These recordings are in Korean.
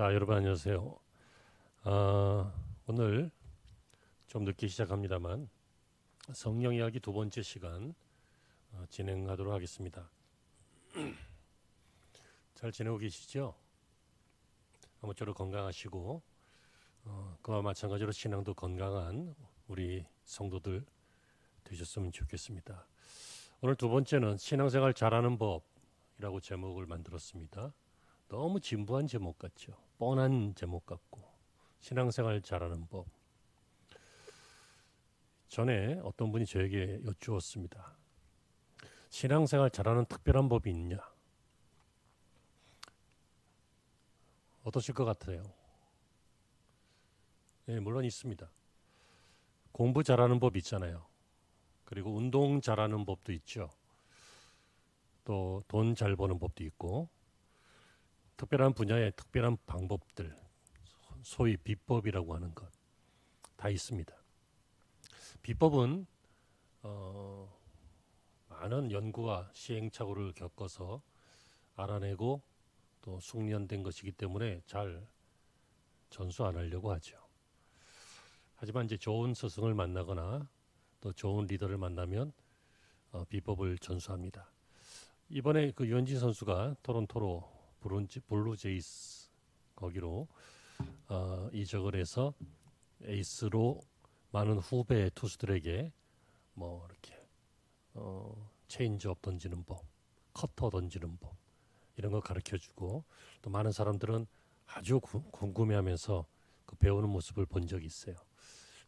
자, 여러분 안녕하세요. 아, 오늘 좀 늦게 시작합니다만 성령 이야기 두 번째 시간 어, 진행하도록 하겠습니다. 잘 지내고 계시죠? 아무쪼록 건강하시고 어, 그와 마찬가지로 신앙도 건강한 우리 성도들 되셨으면 좋겠습니다. 오늘 두 번째는 신앙생활 잘하는 법이라고 제목을 만들었습니다. 너무 진부한 제목 같죠. 뻔한 제목 같고 신앙생활 잘하는 법. 전에 어떤 분이 저에게 여쭈었습니다. 신앙생활 잘하는 특별한 법이 있냐? 어떠실 것 같아요? 네, 물론 있습니다. 공부 잘하는 법 있잖아요. 그리고 운동 잘하는 법도 있죠. 또 돈 잘 버는 법도 있고 특별한 분야의 특별한 방법들, 소위 비법이라고 하는 것 다 있습니다. 비법은 어, 많은 연구와 시행착오를 겪어서 알아내고 또 숙련된 것이기 때문에 잘 전수 안 하려고 하죠. 하지만 이제 좋은 스승을 만나거나 또 좋은 리더를 만나면 어, 비법을 전수합니다. 이번에 그 유현진 선수가 토론토로 브론즈 블루제이스 거기로 어, 이적을 해서 에이스로 많은 후배 투수들에게 뭐 이렇게 어, 체인지업 던지는 법, 커터 던지는 법 이런 거 가르쳐 주고 또 많은 사람들은 아주 구, 궁금해하면서 그 배우는 모습을 본 적이 있어요.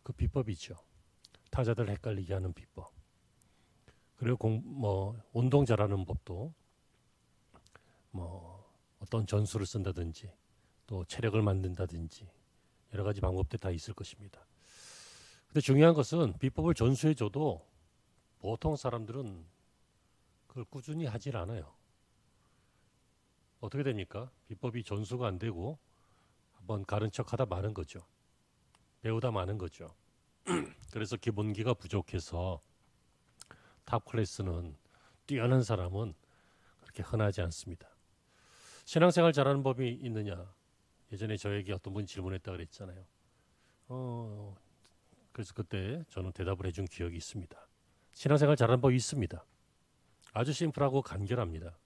그 비법이죠. 타자들 헷갈리게 하는 비법. 그리고 공, 뭐 운동 잘하는 법도 뭐 어떤 전술을 쓴다든지 또 체력을 만든다든지 여러 가지 방법들 다 있을 것입니다. 근데 중요한 것은 비법을 전수해 줘도 보통 사람들은 그걸 꾸준히 하질 않아요. 어떻게 됩니까? 비법이 전수가 안 되고 한번 가른 척 하다 마는 거죠. 배우다 마는 거죠. 그래서 기본기가 부족해서 탑 클래스는 뛰어난 사람은 그렇게 흔하지 않습니다. 신앙생활 잘하는 법이 있느냐? 예전에 저에게 어떤 분이 질문했다 그랬잖아요. 어, 그래서 그때 저는 대답을 해준 기억이 있습니다. 신앙생활 잘하는 법이 있습니다. 아주 심플하고 간결합니다.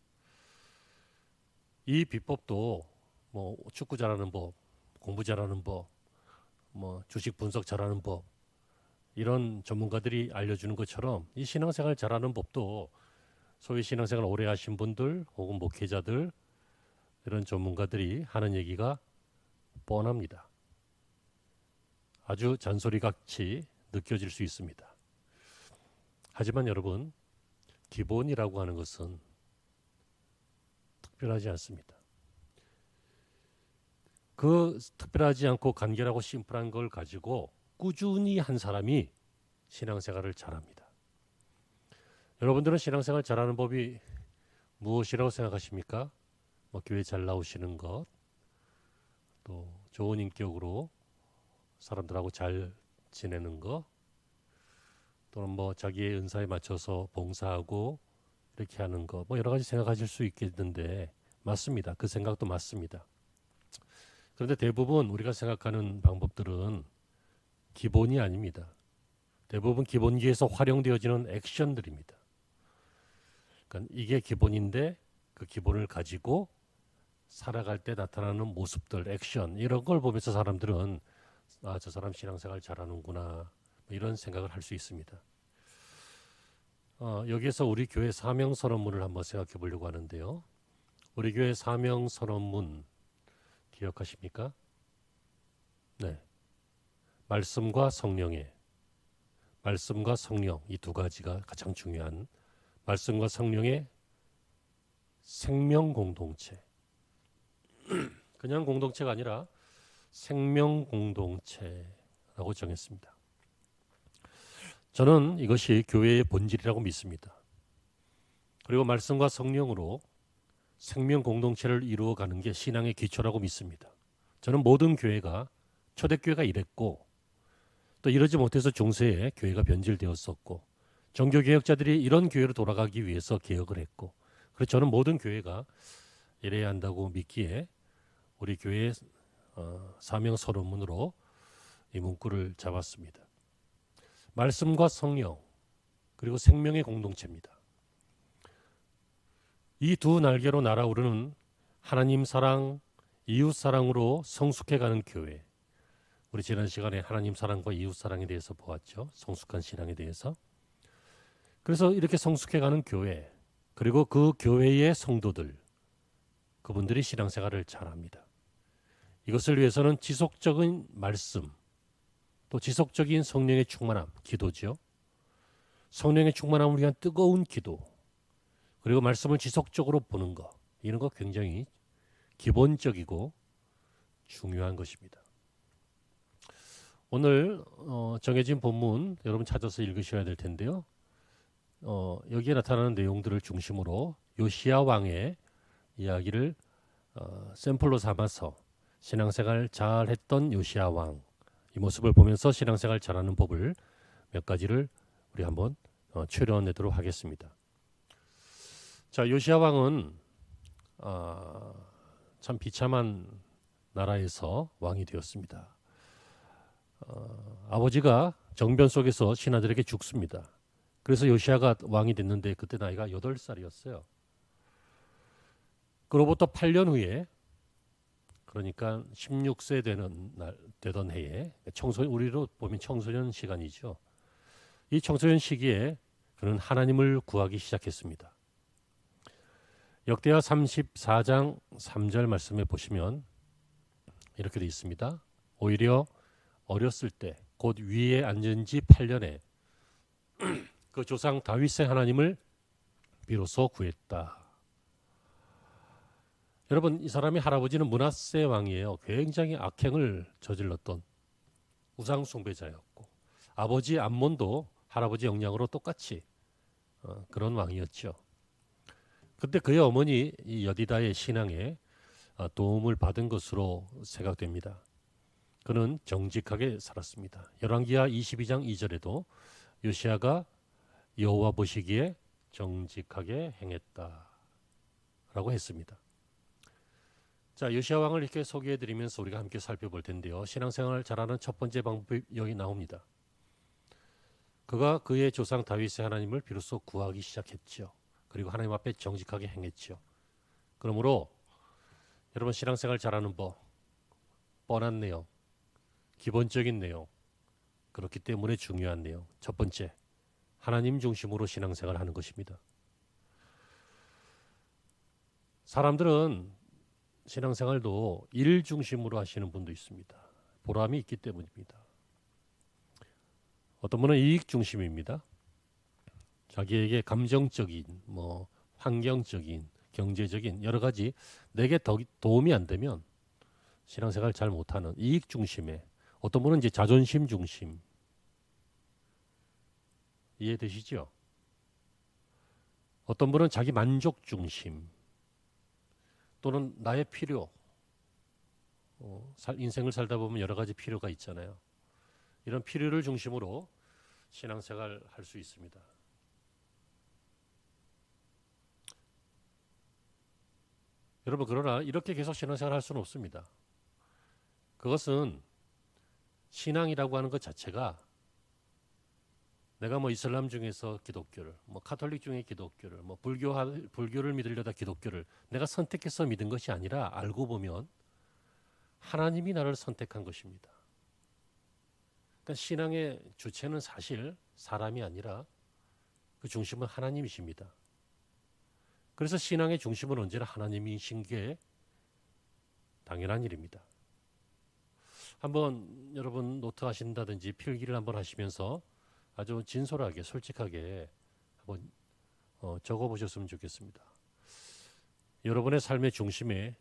이 비법도 뭐 축구 잘하는 법, 공부 잘하는 법, 뭐 주식 분석 잘하는 법 이런 전문가들이 알려주는 것처럼 이 신앙생활 잘하는 법도 소위 신앙생활 오래 하신 분들 혹은 목회자들 이런 전문가들이 하는 얘기가 뻔합니다. 아주 잔소리 같이 느껴질 수 있습니다. 하지만 여러분, 기본이라고 하는 것은 특별하지 않습니다. 그 특별하지 않고 간결하고 심플한 걸 가지고 꾸준히 한 사람이 신앙생활을 잘합니다. 여러분들은 신앙생활 잘하는 법이 무엇이라고 생각하십니까? 뭐 교회 잘 나오시는 것, 또 좋은 인격으로 사람들하고 잘 지내는 것, 또는 뭐 자기의 은사에 맞춰서 봉사하고 이렇게 하는 것, 뭐 여러 가지 생각하실 수 있겠는데 맞습니다. 그 생각도 맞습니다. 그런데 대부분 우리가 생각하는 방법들은 기본이 아닙니다. 대부분 기본기에서 활용되어지는 액션들입니다. 그러니까 이게 기본인데 그 기본을 가지고 살아갈 때 나타나는 모습들, 액션 이런 걸 보면서 사람들은 아 저 사람 신앙생활 잘하는구나 뭐 이런 생각을 할 수 있습니다. 어, 여기에서 우리 교회 사명 선언문을 한번 생각해 보려고 하는데요. 우리 교회 사명 선언문 기억하십니까? 네. 말씀과 성령의 말씀과 성령 이 두 가지가 가장 중요한 말씀과 성령의 생명 공동체. 그냥 공동체가 아니라 생명 공동체라고 정했습니다. 저는 이것이 교회의 본질이라고 믿습니다. 그리고 말씀과 성령으로 생명 공동체를 이루어가는 게 신앙의 기초라고 믿습니다. 저는 모든 교회가 초대교회가 이랬고 또 이러지 못해서 중세에 교회가 변질되었었고 종교 개혁자들이 이런 교회로 돌아가기 위해서 개혁을 했고 그래서 저는 모든 교회가 이래야 한다고 믿기에 우리 교회의 어, 사명 서론문으로 이 문구를 잡았습니다. 말씀과 성령 그리고 생명의 공동체입니다. 이 두 날개로 날아오르는 하나님 사랑, 이웃 사랑으로 성숙해가는 교회. 우리 지난 시간에 하나님 사랑과 이웃 사랑에 대해서 보았죠. 성숙한 신앙에 대해서. 그래서 이렇게 성숙해가는 교회 그리고 그 교회의 성도들 그분들이 신앙생활을 잘합니다. 이것을 위해서는 지속적인 말씀 또 지속적인 성령의 충만함 기도죠. 성령의 충만함을 위한 뜨거운 기도 그리고 말씀을 지속적으로 보는 것 이런 거 굉장히 기본적이고 중요한 것입니다. 오늘 어, 정해진 본문 여러분 찾아서 읽으셔야 될 텐데요. 어, 여기에 나타나는 내용들을 중심으로 요시야 왕의 이야기를 어, 샘플로 삼아서 신앙생활 잘했던 요시야 왕이 모습을 보면서 신앙생활 잘하는 법을 몇 가지를 우리 한번 어, 추려내도록 하겠습니다. 자 요시야 왕은 어, 참 비참한 나라에서 왕이 되었습니다. 어, 아버지가 정변 속에서 신하들에게 죽습니다. 그래서 요시아가 왕이 됐는데 그때 나이가 8살이었어요. 그로부터 8년 후에 그러니까 16세 되는 날 되던 해에 청소년 우리로 보면 청소년 시간이죠. 이 청소년 시기에 그는 하나님을 구하기 시작했습니다. 역대하 34장 3절 말씀에 보시면 이렇게 되어 있습니다. 오히려 어렸을 때 곧 위에 앉은 지 8년에 그 조상 다윗의 하나님을 비로소 구했다. 여러분 이 사람의 할아버지는 문하세 왕이에요. 굉장히 악행을 저질렀던 우상 숭배자였고 아버지 암몬도 할아버지 영향으로 똑같이 어, 그런 왕이었죠. 그때 그의 어머니 이 여디다의 신앙에 어, 도움을 받은 것으로 생각됩니다. 그는 정직하게 살았습니다. 열왕기하 22장 2절에도 요시아가 여호와 보시기에 정직하게 행했다라고 했습니다. 자, 요시아 왕을 이렇게 소개해 드리면서 우리가 함께 살펴볼 텐데요. 신앙생활을 잘하는 첫 번째 방법이 여기 나옵니다. 그가 그의 조상 다윗의 하나님을 비로소 구하기 시작했죠. 그리고 하나님 앞에 정직하게 행했죠. 그러므로 여러분 신앙생활 잘하는 법 뻔한 내용 기본적인 내용 그렇기 때문에 중요한 내용 첫 번째 하나님 중심으로 신앙생활 하는 것입니다. 사람들은 신앙생활도 일 중심으로 하시는 분도 있습니다. 보람이 있기 때문입니다. 어떤 분은 이익 중심입니다. 자기에게 감정적인, 뭐 환경적인, 경제적인 여러 가지 내게 더 도움이 안 되면 신앙생활 잘 못하는 이익 중심의 어떤 분은 이제 자존심 중심 이해되시죠? 어떤 분은 자기 만족 중심 또는 나의 필요 어, 인생을 살다 보면 여러 가지 필요가 있잖아요. 이런 필요를 중심으로 신앙생활 할 수 있습니다. 여러분 그러나 이렇게 계속 신앙생활 할 수는 없습니다. 그것은 신앙이라고 하는 것 자체가 내가 뭐 이슬람 중에서 기독교를, 뭐 카톨릭 중에 기독교를, 뭐 불교 불교를 믿으려다 기독교를 내가 선택해서 믿은 것이 아니라 알고 보면 하나님이 나를 선택한 것입니다. 그러니까 신앙의 주체는 사실 사람이 아니라 그 중심은 하나님이십니다. 그래서 신앙의 중심은 언제나 하나님이신 게 당연한 일입니다. 한번 여러분 노트 하신다든지 필기를 한번 하시면서 아주 진솔하게 솔직하게 한번 어, 적어 보셨으면 좋겠습니다. 여러분의 삶의 중심에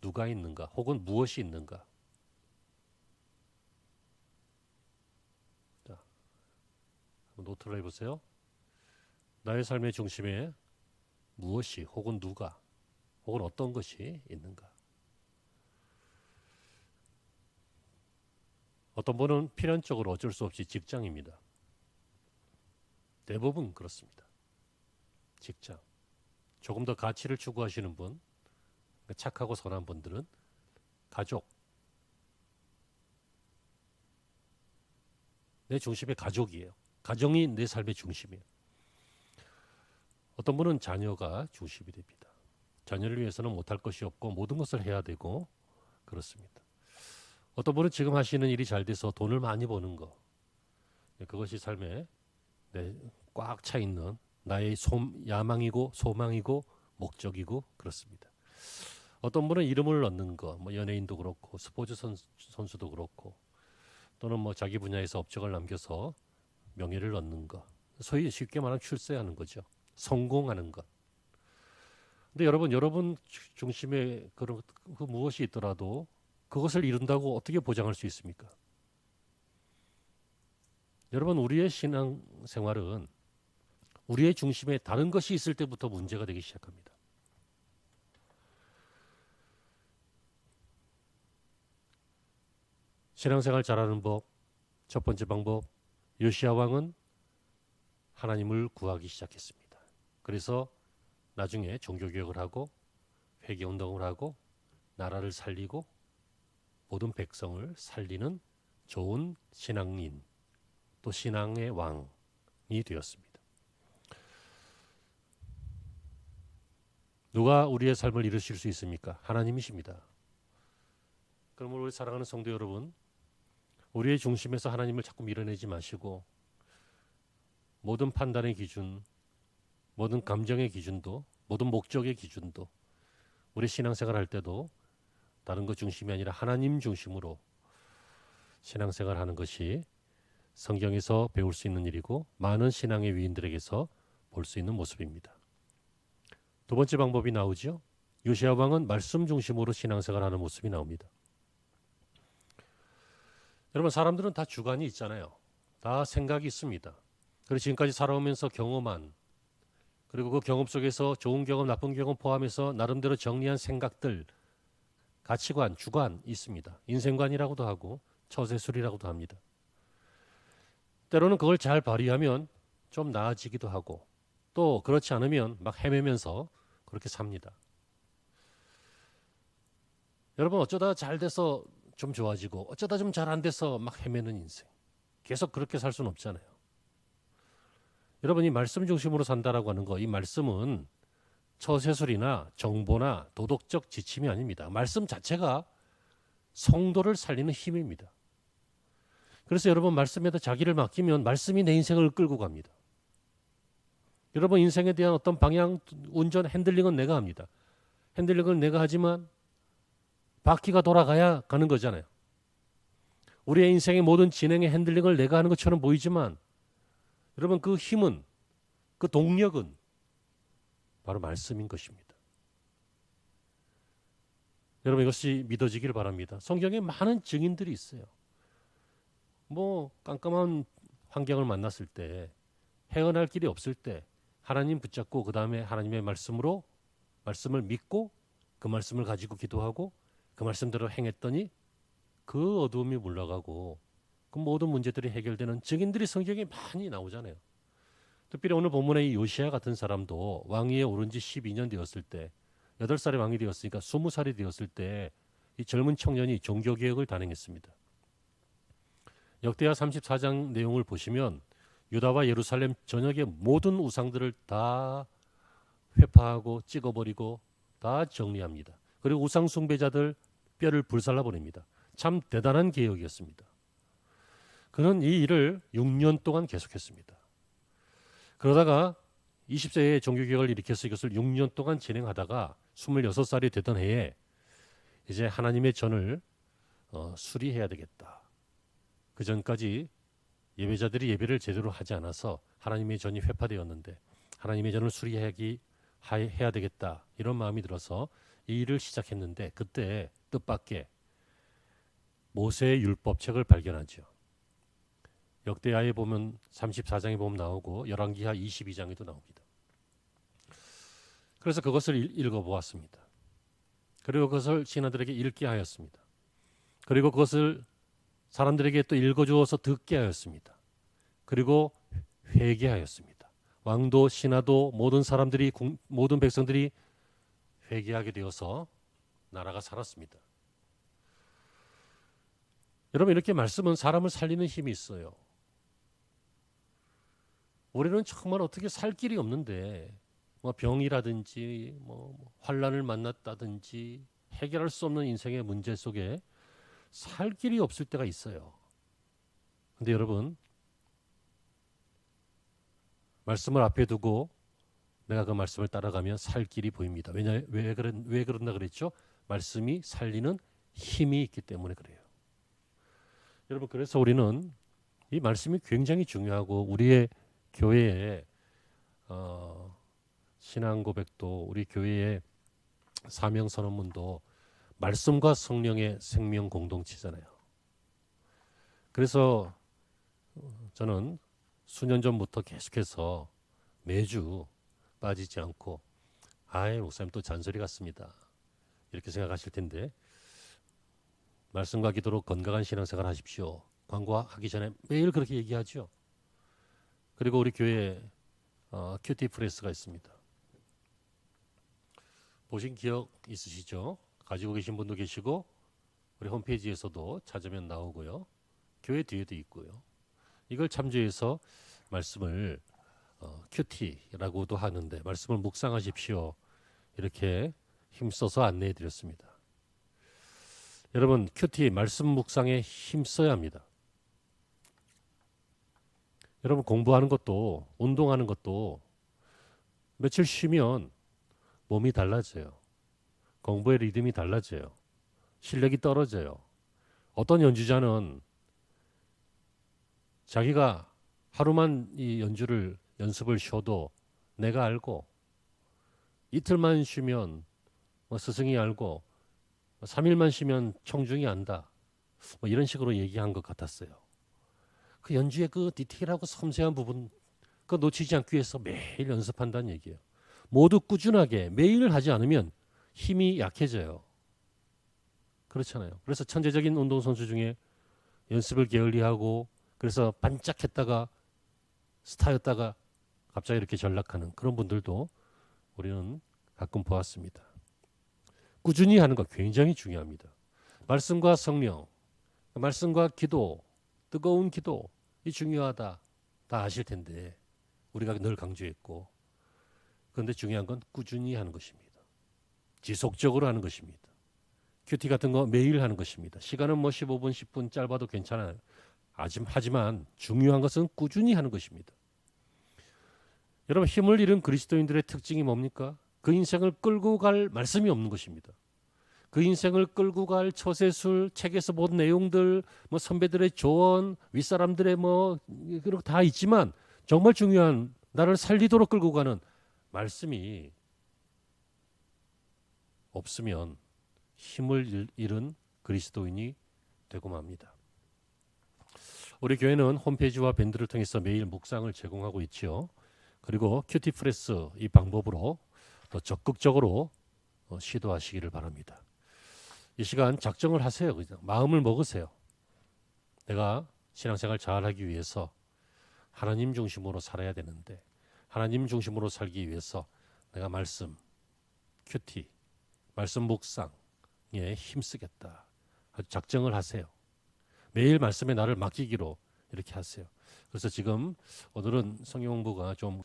누가 있는가 혹은 무엇이 있는가 자, 노트를 해보세요. 나의 삶의 중심에 무엇이 혹은 누가 혹은 어떤 것이 있는가 어떤 분은 필연적으로 어쩔 수 없이 직장입니다. 대부분 그렇습니다. 직장. 조금 더 가치를 추구하시는 분, 착하고 선한 분들은 가족. 내 중심의 가족이에요. 가정이 내 삶의 중심이에요. 어떤 분은 자녀가 중심이 됩니다. 자녀를 위해서는 못할 것이 없고 모든 것을 해야 되고 그렇습니다. 어떤 분은 지금 하시는 일이 잘 돼서 돈을 많이 버는 거 그것이 삶에 꽉 차 있는 나의 소, 야망이고 소망이고 목적이고 그렇습니다. 어떤 분은 이름을 얻는 거, 뭐 연예인도 그렇고 스포츠 선수, 선수 도 그렇고 또는 뭐 자기 분야에서 업적을 남겨서 명예를 얻는 것, 소위 쉽게 말하면 출세하는 거죠. 성공하는 것. 근데 여러분, 여러분 중심에 그런 그 무엇이 있더라도 그것을 이룬다고 어떻게 보장할 수 있습니까? 여러분, 우리의 신앙 생활은 우리의 중심에 다른 것이 있을 때부터 문제가 되기 시작합니다. 신앙생활 잘하는 법, 첫 번째 방법, 요시아 왕은 하나님을 구하기 시작했습니다. 그래서 나중에 종교개혁을 하고 회개운동을 하고 나라를 살리고 모든 백성을 살리는 좋은 신앙인 또 신앙의 왕이 되었습니다. 누가 우리의 삶을 이루실 수 있습니까? 하나님이십니다. 그러므로 우리 사랑하는 성도 여러분, 우리의 중심에서 하나님을 자꾸 밀어내지 마시고 모든 판단의 기준, 모든 감정의 기준도, 모든 목적의 기준도 우리 신앙생활 할 때도 다른 것 중심이 아니라 하나님 중심으로 신앙생활 하는 것이 성경에서 배울 수 있는 일이고 많은 신앙의 위인들에게서 볼 수 있는 모습입니다. 두 번째 방법이 나오죠. 요시아 왕은 말씀 중심으로 신앙생활 하는 모습이 나옵니다. 여러분 사람들은 다 주관이 있잖아요. 다 생각이 있습니다. 그리고 지금까지 살아오면서 경험한 그리고 그 경험 속에서 좋은 경험, 나쁜 경험 포함해서 나름대로 정리한 생각들, 가치관, 주관 있습니다. 인생관이라고도 하고 처세술이라고도 합니다. 때로는 그걸 잘 발휘하면 좀 나아지기도 하고 또 그렇지 않으면 막 헤매면서 그렇게 삽니다. 여러분 어쩌다 잘 돼서 좀 좋아지고 어쩌다 좀 잘 안 돼서 막 헤매는 인생. 계속 그렇게 살 수는 없잖아요. 여러분 이 말씀 중심으로 산다라고 하는 거 이 말씀은 처세술이나 정보나 도덕적 지침이 아닙니다. 말씀 자체가 성도를 살리는 힘입니다. 그래서 여러분 말씀에다 자기를 맡기면 말씀이 내 인생을 끌고 갑니다. 여러분 인생에 대한 어떤 방향, 운전, 핸들링은 내가 합니다. 핸들링을 내가 하지만 바퀴가 돌아가야 가는 거잖아요. 우리의 인생의 모든 진행의 핸들링을 내가 하는 것처럼 보이지만 여러분 그 힘은 그 동력은 바로 말씀인 것입니다. 여러분 이것이 믿어지기를 바랍니다. 성경에 많은 증인들이 있어요. 뭐 깜깜한 환경을 만났을 때 헤어날 길이 없을 때 하나님 붙잡고 그 다음에 하나님의 말씀으로 말씀을 믿고 그 말씀을 가지고 기도하고 그 말씀대로 행했더니 그 어두움이 물러가고 그 모든 문제들이 해결되는 증인들이 성경에 많이 나오잖아요. 특별히 오늘 본문의 이 요시아 같은 사람도 왕위에 오른 지 12년 되었을 때 8살의 왕이 되었으니까 20살이 되었을 때 이 젊은 청년이 종교 개혁을 단행했습니다. 역대하 34장 내용을 보시면 유다와 예루살렘 전역의 모든 우상들을 다 회파하고 찍어버리고 다 정리합니다. 그리고 우상 숭배자들 뼈를 불살라 보냅니다. 참 대단한 개혁이었습니다. 그는 이 일을 6년 동안 계속했습니다. 그러다가 20세에 종교개혁을 일으켜서 이것을 6년 동안 진행하다가 26살이 되던 해에 이제 하나님의 전을 어, 수리해야 되겠다. 그 전까지 예배자들이 예배를 제대로 하지 않아서 하나님의 전이 회파되었는데 하나님의 전을 수리하기 해야 되겠다 이런 마음이 들어서 이 일을 시작했는데 그때 뜻밖의 모세의 율법책을 발견하죠. 역대하에 보면 34장에 보면 나오고 열왕기하 22장에도 나옵니다. 그래서 그것을 읽어 보았습니다. 그리고 그것을 신하들에게 읽게 하였습니다. 그리고 그것을 사람들에게 또 읽어 주어서 듣게 하였습니다. 그리고 회개하였습니다. 왕도 신하도 모든 사람들이 모든 백성들이 회개하게 되어서 나라가 살았습니다. 여러분 이렇게 말씀은 사람을 살리는 힘이 있어요. 우리는 정말 어떻게 살 길이 없는데 뭐 병이라든지 뭐 환란을 만났다든지 해결할 수 없는 인생의 문제 속에 살 길이 없을 때가 있어요. 근데 여러분 말씀을 앞에 두고 내가 그 말씀을 따라가면 살 길이 보입니다. 왜냐 왜 그런 왜 그런다 그랬죠? 말씀이 살리는 힘이 있기 때문에 그래요. 여러분 그래서 우리는 이 말씀이 굉장히 중요하고 우리의 교회의 어, 신앙 고백도 우리 교회의 사명 선언문도 말씀과 성령의 생명 공동체잖아요. 그래서 저는 수년 전부터 계속해서 매주 빠지지 않고 아이 목사님 또 잔소리 같습니다. 이렇게 생각하실 텐데 말씀과 기도로 건강한 신앙생활 하십시오. 광고하기 전에 매일 그렇게 얘기하죠. 그리고 우리 교회에 어, 큐티 프레스가 있습니다. 보신 기억 있으시죠? 가지고 계신 분도 계시고 우리 홈페이지에서도 찾으면 나오고요. 교회 뒤에도 있고요. 이걸 참조해서 말씀을 어, 큐티라고도 하는데 말씀을 묵상하십시오. 이렇게 힘써서 안내해 드렸습니다. 여러분 큐티 말씀 묵상에 힘써야 합니다. 여러분 공부하는 것도 운동하는 것도 며칠 쉬면 몸이 달라져요. 공부의 리듬이 달라져요. 실력이 떨어져요. 어떤 연주자는 자기가 하루만 이 연주를 연습을 쉬어도 내가 알고 이틀만 쉬면 뭐 스승이 알고 3일만 쉬면 청중이 안다. 뭐 이런 식으로 얘기한 것 같았어요. 그 연주의 그 디테일하고 섬세한 부분 그 놓치지 않기 위해서 매일 연습한다는 얘기예요. 모두 꾸준하게 매일 하지 않으면 힘이 약해져요. 그렇잖아요. 그래서 천재적인 운동 선수 중에 연습을 게을리하고 그래서 반짝했다가 스타였다가 갑자기 이렇게 전락하는 그런 분들도 우리는 가끔 보았습니다. 꾸준히 하는 것 굉장히 중요합니다. 말씀과 성령, 말씀과 기도, 뜨거운 기도 이 중요하다 다 아실 텐데 우리가 늘 강조했고 그런데 중요한 건 꾸준히 하는 것입니다. 지속적으로 하는 것입니다. 큐티 같은 거 매일 하는 것입니다. 시간은 뭐 15분, 10분 짧아도 괜찮아요. 하지만 중요한 것은 꾸준히 하는 것입니다. 여러분 힘을 잃은 그리스도인들의 특징이 뭡니까? 그 인생을 끌고 갈 말씀이 없는 것입니다. 그 인생을 끌고 갈 처세술, 책에서 본 내용들, 뭐 선배들의 조언, 윗사람들의 뭐 그런 다 있지만 정말 중요한 나를 살리도록 끌고 가는 말씀이 없으면 힘을 잃은 그리스도인이 되고 맙니다. 우리 교회는 홈페이지와 밴드를 통해서 매일 묵상을 제공하고 있지요. 그리고 큐티 프레스 이 방법으로 더 적극적으로 어, 시도하시기를 바랍니다. 이 시간 작정을 하세요. 그냥 마음을 먹으세요. 내가 신앙생활 잘하기 위해서 하나님 중심으로 살아야 되는데 하나님 중심으로 살기 위해서 내가 말씀, 큐티, 말씀 묵상에 힘쓰겠다. 작정을 하세요. 매일 말씀에 나를 맡기기로 이렇게 하세요. 그래서 지금 오늘은 성경공부가 좀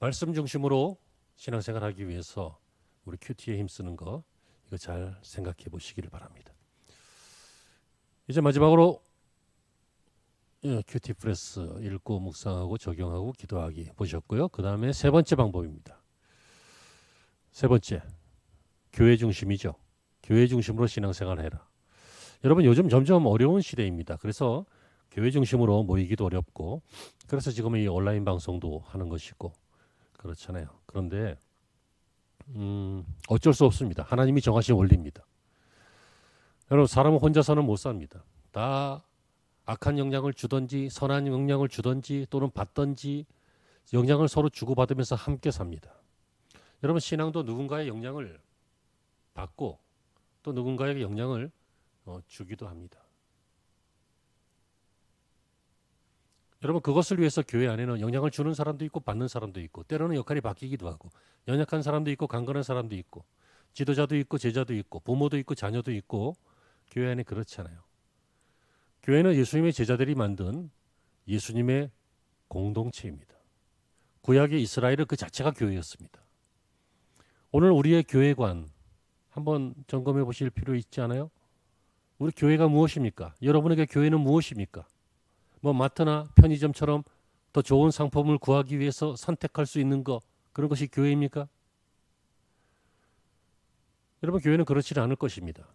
말씀 중심으로 신앙생활하기 위해서 우리 큐티에 힘쓰는 거 이거 잘 생각해 보시기를 바랍니다. 이제 마지막으로 예, 큐티 프레스 읽고 묵상하고 적용하고 기도하기 보셨고요. 그 다음에 세 번째 방법입니다. 세 번째 교회 중심이죠. 교회 중심으로 신앙생활 해라. 여러분 요즘 점점 어려운 시대입니다. 그래서 교회 중심으로 모이기도 어렵고 그래서 지금 이 온라인 방송도 하는 것이고 그렇잖아요. 그런데 음, 어쩔 수 없습니다. 하나님이 정하신 원리입니다. 여러분 사람은 혼자서는 못 삽니다. 다 악한 영향을 주든지 선한 영향을 주든지 또는 받든지 영향을 서로 주고받으면서 함께 삽니다. 여러분 신앙도 누군가의 영향을 받고 또 누군가에게 영향을 어, 주기도 합니다. 여러분 그것을 위해서 교회 안에는 영향을 주는 사람도 있고 받는 사람도 있고 때로는 역할이 바뀌기도 하고 연약한 사람도 있고 강건한 사람도 있고 지도자도 있고 제자도 있고 부모도 있고 자녀도 있고 교회 안에 그렇잖아요. 교회는 예수님의 제자들이 만든 예수님의 공동체입니다. 구약의 이스라엘은 그 자체가 교회였습니다. 오늘 우리의 교회관 한번 점검해 보실 필요 있지 않아요? 우리 교회가 무엇입니까? 여러분에게 교회는 무엇입니까? 뭐 마트나 편의점처럼 더 좋은 상품을 구하기 위해서 선택할 수 있는 거 그런 것이 교회입니까? 여러분 교회는 그렇지는 않을 것입니다.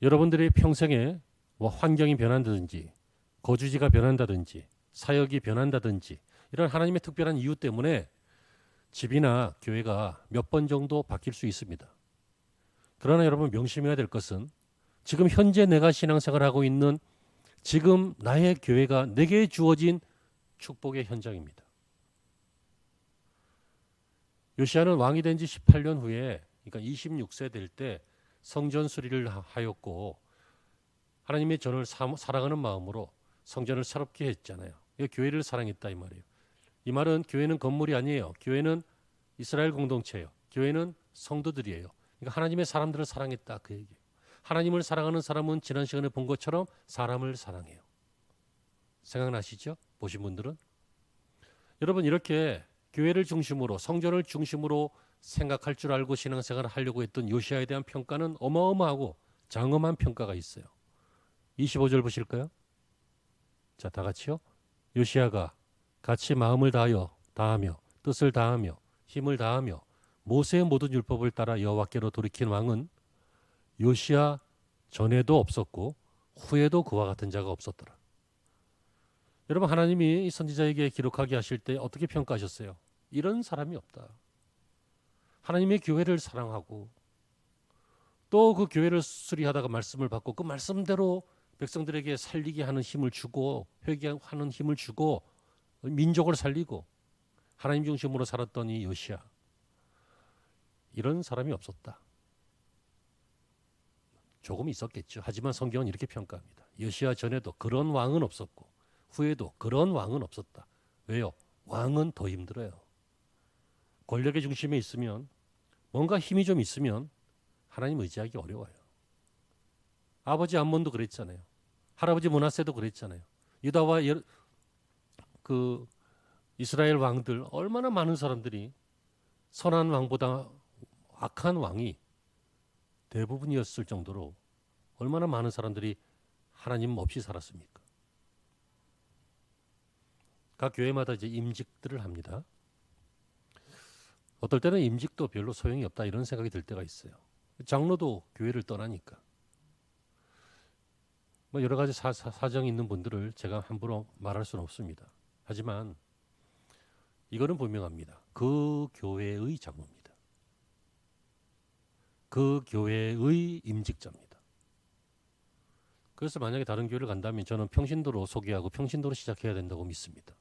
여러분들의 평생에 뭐 환경이 변한다든지 거주지가 변한다든지 사역이 변한다든지 이런 하나님의 특별한 이유 때문에 집이나 교회가 몇 번 정도 바뀔 수 있습니다. 그러나 여러분 명심해야 될 것은 지금 현재 내가 신앙생활 하고 있는 지금 나의 교회가 내게 주어진 축복의 현장입니다. 요시아는 왕이 된 지 18년 후에 그러니까 26세 될 때 성전 수리를 하였고 하나님의 전을 사랑하는 마음으로 성전을 새롭게 했잖아요. 교회를 사랑했다 이 말이에요. 이 말은 교회는 건물이 아니에요. 교회는 이스라엘 공동체예요. 교회는 성도들이에요. 그러니까 하나님의 사람들을 사랑했다 그 얘기예요. 하나님을 사랑하는 사람은 지난 시간에 본 것처럼 사람을 사랑해요. 생각나시죠? 보신 분들은 여러분 이렇게 교회를 중심으로 성전을 중심으로 생각할 줄 알고 신앙생활을 하려고 했던 요시아에 대한 평가는 어마어마하고 장엄한 평가가 있어요. 25절 보실까요? 자, 다 같이요. 요시아가 같이 마음을 다하여 다하며 뜻을 다하며 힘을 다하며 모세의 모든 율법을 따라 여호와께로 돌이킨 왕은 요시아 전에도 없었고 후에도 그와 같은 자가 없었더라. 여러분 하나님이 이 선지자에게 기록하게 하실 때 어떻게 평가하셨어요? 이런 사람이 없다. 하나님의 교회를 사랑하고 또 그 교회를 수리하다가 말씀을 받고 그 말씀대로 백성들에게 살리게 하는 힘을 주고 회개하는 힘을 주고 민족을 살리고 하나님 중심으로 살았던 이 요시아 이런 사람이 없었다. 조금 있었겠죠. 하지만 성경은 이렇게 평가합니다. 요시아 전에도 그런 왕은 없었고 후에도 그런 왕은 없었다. 왜요? 왕은 더 힘들어요. 권력의 중심에 있으면 뭔가 힘이 좀 있으면 하나님 의지하기 어려워요. 아버지 암몬도 그랬잖아요. 할아버지 문하세도 그랬잖아요. 유다와 그 이스라엘 왕들 얼마나 많은 사람들이 선한 왕보다 악한 왕이 대부분이었을 정도로 얼마나 많은 사람들이 하나님 없이 살았습니까? 각 교회마다 이제 임직들을 합니다. 어떨 때는 임직도 별로 소용이 없다 이런 생각이 들 때가 있어요. 장로도 교회를 떠나니까. 뭐 여러 가지 사, 사, 사정이 있는 분들을 제가 함부로 말할 수는 없습니다. 하지만 이거는 분명합니다. 그 교회의 장로입니다. 그 교회의 임직자입니다. 그래서 만약에 다른 교회를 간다면 저는 평신도로 소개하고 평신도로 시작해야 된다고 믿습니다.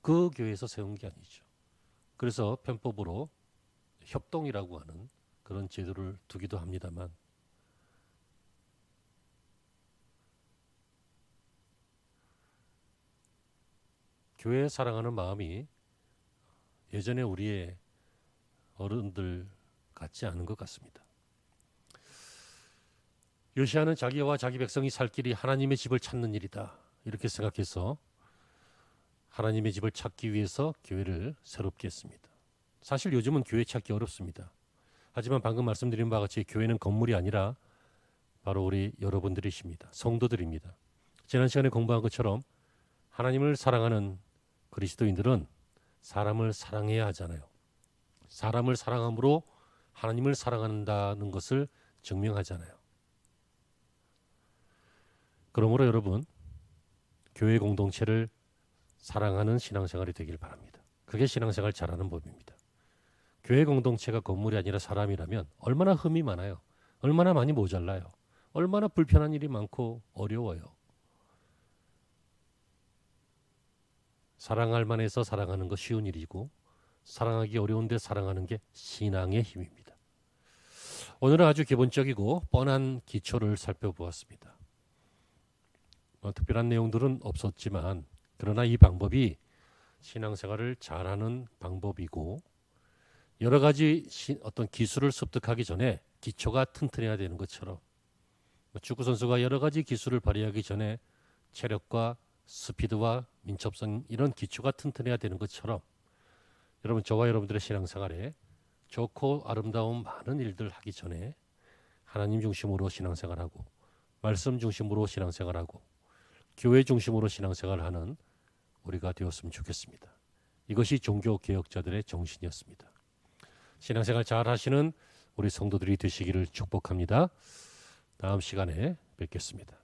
그 교회에서 세운 게 아니죠. 그래서 편법으로 협동이라고 하는 그런 제도를 두기도 합니다만 교회 사랑하는 마음이 예전에 우리의 어른들 같지 않은 것 같습니다. 요시아는 자기와 자기 백성이 살 길이 하나님의 집을 찾는 일이다. 이렇게 생각해서 하나님의 집을 찾기 위해서 교회를 새롭게 했습니다. 사실 요즘은 교회 찾기 어렵습니다. 하지만 방금 말씀드린 바와 같이 교회는 건물이 아니라 바로 우리 여러분들이십니다. 성도들입니다. 지난 시간에 공부한 것처럼 하나님을 사랑하는 그리스도인들은 사람을 사랑해야 하잖아요. 사람을 사랑함으로 하나님을 사랑한다는 것을 증명하잖아요. 그러므로 여러분 교회 공동체를 사랑하는 신앙생활이 되길 바랍니다. 그게 신앙생활 잘하는 법입니다. 교회 공동체가 건물이 아니라 사람이라면 얼마나 흠이 많아요. 얼마나 많이 모자라요. 얼마나 불편한 일이 많고 어려워요. 사랑할 만해서 사랑하는 거 쉬운 일이고 사랑하기 어려운데 사랑하는 게 신앙의 힘입니다. 오늘은 아주 기본적이고 뻔한 기초를 살펴보았습니다. 뭐 특별한 내용들은 없었지만 그러나 이 방법이 신앙생활을 잘하는 방법이고 여러 가지 어떤 기술을 습득하기 전에 기초가 튼튼해야 되는 것처럼 뭐 축구 선수가 여러 가지 기술을 발휘하기 전에 체력과 스피드와 민첩성 이런 기초가 튼튼해야 되는 것처럼 여러분 저와 여러분들의 신앙생활에 좋고 아름다운 많은 일들 하기 전에 하나님 중심으로 신앙생활하고 말씀 중심으로 신앙생활하고 교회 중심으로 신앙생활하는 우리가 되었으면 좋겠습니다. 이것이 종교 개혁자들의 정신이었습니다. 신앙생활 잘 하시는 우리 성도들이 되시기를 축복합니다. 다음 시간에 뵙겠습니다.